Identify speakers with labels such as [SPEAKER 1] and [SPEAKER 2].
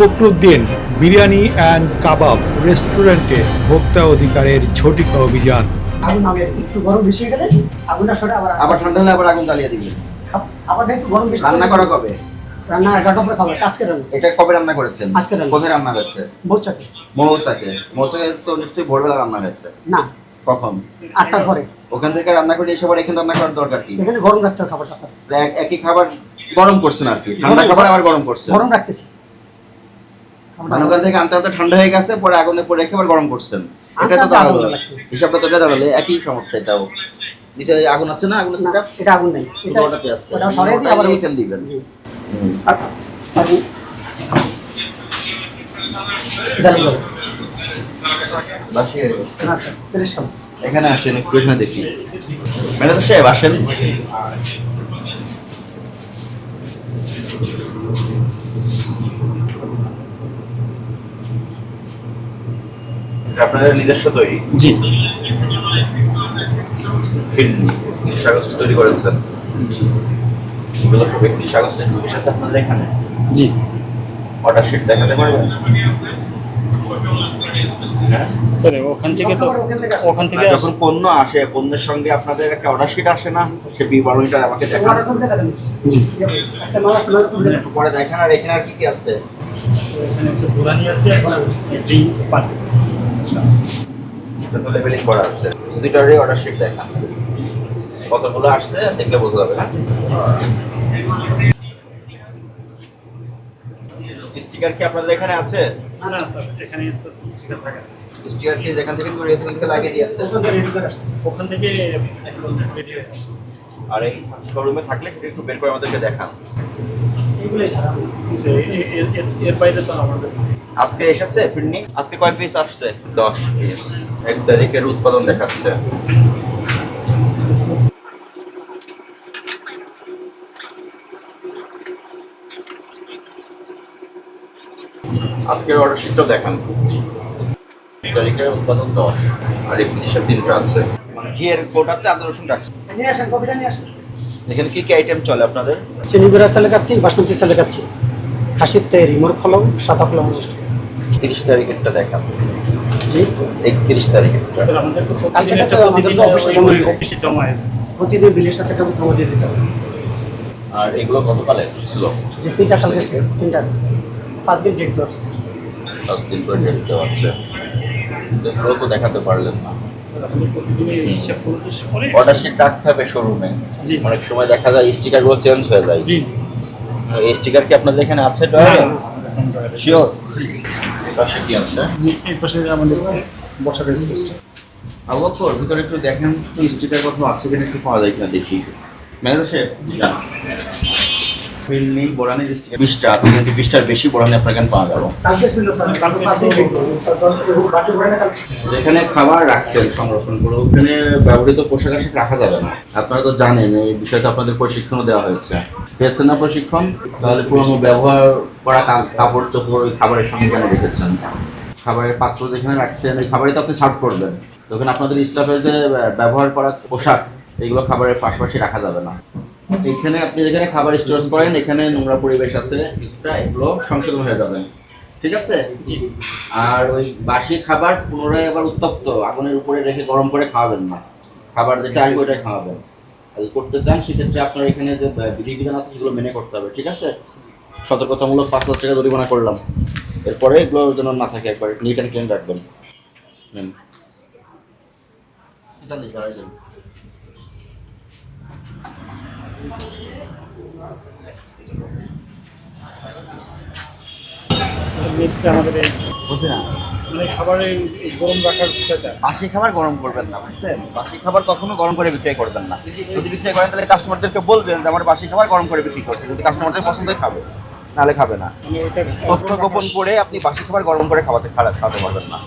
[SPEAKER 1] Fakhruddin biryani and কাবাব রেস্টুরেন্টে ভোক্তা অধিকারের ঝটিকা অভিযান।
[SPEAKER 2] আগুন একটু গরম বেশি হয়ে গেলে আগুনটা সরে আবার
[SPEAKER 3] আবার ঠান্ডা হলে আবার আগুন জ্বালিয়ে দিবেন
[SPEAKER 2] আবার একটু গরম বেশি
[SPEAKER 3] রান্না করা কবে?
[SPEAKER 2] রান্না এগারোটা পরে খাবার আজকে রান্না।
[SPEAKER 3] এটা কবে রান্না করেছেন?
[SPEAKER 2] আজকে রান্না।
[SPEAKER 3] কোথায় রান্না হয়েছে?
[SPEAKER 2] বৌচাকে
[SPEAKER 3] মৌচাকে। মৌচাকে তো নিশ্চয়ই ভোরবেলা রান্না হয়েছে।
[SPEAKER 2] না।
[SPEAKER 3] কখন?
[SPEAKER 2] আটটার পরে।
[SPEAKER 3] ওখান থেকে রান্না করে এসে আবার এখানে রান্না করার দরকার কি?
[SPEAKER 2] এখানে গরম রাখতে হবে খাবারটা স্যার।
[SPEAKER 3] একই খাবার গরম করছেন আর কি। ঠান্ডা খাবার আবার গরম করছেন।
[SPEAKER 2] গরম রাখতেছি।
[SPEAKER 3] মানে ওখান থেকে আনতে আনতে ঠান্ডা হয়ে গেছে পরে আগুনে পরে রেখে আবার গরম করছেন এটা তো দাঁড়াল হিসাবটা তো এটা দাঁড়াল একই সমস্যা এটাও। নিচে আগুন আছে না? আগুন আছে
[SPEAKER 2] এটা আগুন নেই। এটা
[SPEAKER 3] ওটাতে আছে।
[SPEAKER 2] ওটা সরাই দিয়ে আবার
[SPEAKER 3] ওটাই এখানে দিবেন।
[SPEAKER 2] জি।
[SPEAKER 3] হুম।
[SPEAKER 2] আর আগুন জ্বালিয়ে দেবো।
[SPEAKER 3] বাসি হয়ে গেছে।
[SPEAKER 2] না স্যার
[SPEAKER 3] এখানে আসেন একটু এখানে দেখি। ম্যানেজার সাহেব আসেন। আপনাদের নিজস্ব তৈরি?
[SPEAKER 4] জি।
[SPEAKER 3] কাগজটা তৈরি করেছেন? এগুলো সব এসেছে আপনাদের এখানে?
[SPEAKER 4] জি।
[SPEAKER 3] অর্ডার শিট দেখাতে পারবেন? হ্যাঁ?
[SPEAKER 4] স্যার ওখান থেকে তো
[SPEAKER 2] ওখান থেকে।
[SPEAKER 3] যখন পণ্য আসে পণ্যের সঙ্গে আপনাদের একটা অর্ডার শিট আসে না? সে বিবরণীটা আমাকে দেখান।
[SPEAKER 4] জি।
[SPEAKER 2] আচ্ছা আছে
[SPEAKER 3] পরে দেখেন আর এখানে আর কি কি আছে?
[SPEAKER 4] এখানে হচ্ছে বুরানি আছে ড্রিঙ্কস পানি
[SPEAKER 3] এটা তো লেবেলিং করা আছে দুইটারই অর্ডার শিট দেখান কতগুলো আসছে দেখলে বোঝা যাবে স্টিকার কি আপনাদের এখানে আছে?
[SPEAKER 4] না স্যার এখানে স্টিকার থাকে
[SPEAKER 3] স্টিকার কি যেখান থেকে তৈরি সেখান থেকে লাগিয়ে দিয়েছে?
[SPEAKER 2] ওখান থেকে
[SPEAKER 3] আর এই শোরুমে থাকলে একটু বের করে আমাদেরকে দেখান।
[SPEAKER 4] আমাদের।
[SPEAKER 3] আজকে এসেছে ফিরনি? আজকে কয় পিস আসছে? দশ পিস এক তারিখের উৎপাদন দেখাচ্ছে। আজকের অর্ডার শিটটাও দেখান। এক তারিখের উৎপাদন দশ আর একত্রিশের তিনটা আছে। মানে ঘিয়ের কোটাতে আদা রসুন রাখছে।
[SPEAKER 2] নিয়ে আসেন কপিটা নিয়ে আসেন।
[SPEAKER 3] এখানে কি কি আইটেম চলে আপনাদের?
[SPEAKER 2] চিনি গুঁড়া চালে খাচ্ছি বাসন্তী চালে খাচ্ছি খাসির তৈরি মোর ফলং সাদা ফলং
[SPEAKER 3] তিরিশ তারিখেরটা দেখান।
[SPEAKER 2] জি?
[SPEAKER 3] একত্রিশ তারিখেরটা।
[SPEAKER 4] স্যার আমাদের তো
[SPEAKER 2] আমাদের তো অফিসে জমা প্রতিদিন বিলের সাথে কাগজ জমা দিয়ে দিতে হবে।
[SPEAKER 3] আর এগুলো কতকালে ছিল?
[SPEAKER 2] যে তিনটা কালকে তিনটা। পাঁচ দিন ডেট দেওয়া আছে স্যার।
[SPEAKER 3] দশ দিন করে ডেট দেওয়া আছে। এগুলো তো দেখাতে পারলেন না। অর্ডার শিট রাখতে হবে শোরুমে। অনেক সময় দেখা যায় স্টিকারগুলো চেঞ্জ হয়ে যায়।
[SPEAKER 4] জি জি।
[SPEAKER 3] এই স্টিকার কি আপনাদের এখানে আছে শিওর পাশে কি আছে?
[SPEAKER 4] এই পাশে আমাদের বসার স্পেসটা
[SPEAKER 3] আবহাওয়ার ভিতরে একটু দেখেন স্টিকার কত আছে কিনা একটু পাওয়া যায় কিনা দেখি। ম্যানেজার সাহেব যেখানে খাবার রাখছেন, সংরক্ষণ করে। ওখানে ব্যবহৃত পোশাক আশাক রাখা যাবে না। আপনারা তো জানেন, এই বিষয়টা আপনাদের প্রশিক্ষণও দেওয়া হয়েছে। পেয়েছেন না প্রশিক্ষণ? তাহলে পুরনো ব্যবহার করা কাপড় চোপড় খাবারের সঙ্গে কেন রেখেছেন? খাবারের পাত্র যেখানে রাখছেন, ওই খাবারই তো আপনি সার্ভ করবেন। তখন আপনাদের স্টাফের যে ব্যবহার করা পোশাক, এগুলো খাবারের পাশাপাশি রাখা যাবে না। এখানে আপনি যেখানে খাবার স্টোর করেন এখানে নোংরা পরিবেশ আছে। কিছুটা এগুলো সংশোধন হয়ে যাবে। ঠিক আছে? আর ওই বাসি খাবার পুনরায় আবার উত্তপ্ত আগুনের উপরে রেখে গরম করে খাওয়াবেন না। খাবার যেটা আসবে ওটাই খাওয়াবেন। করতে চান সেক্ষেত্রে আপনার এখানে যে বিধিবিধান আছে সেগুলো মেনে করতে হবে। ঠিক আছে? সতর্কতামূলক পাঁচ হাজার টাকা জরিমানা করলাম। এরপরে এগুলো যেন না থাকে একবার নিট অ্যান্ড ক্লিন রাখবেন।
[SPEAKER 4] নেক্সট আমাদের এই
[SPEAKER 3] বুঝি না।
[SPEAKER 4] মানে খাবারের গরম রাখার বিষয়টা।
[SPEAKER 3] বাসি খাবার গরম করবেন না বুঝছেন? বাসি খাবার কখনো গরম করে বিক্রয় করবেন না। যদি বিক্রয় করেন তাহলে কাস্টমারদেরকে বলবেন যে আমার বাসি খাবার গরম করে বিক্রি করছে। যদি কাস্টমারদের পছন্দ খাবে নাহলে খাবে না।
[SPEAKER 4] মানে
[SPEAKER 3] তথ্য গোপন করে আপনি বাসি খাবার গরম করে খাওয়াতে খাওয়া- খাওয়াতে পারবেন না।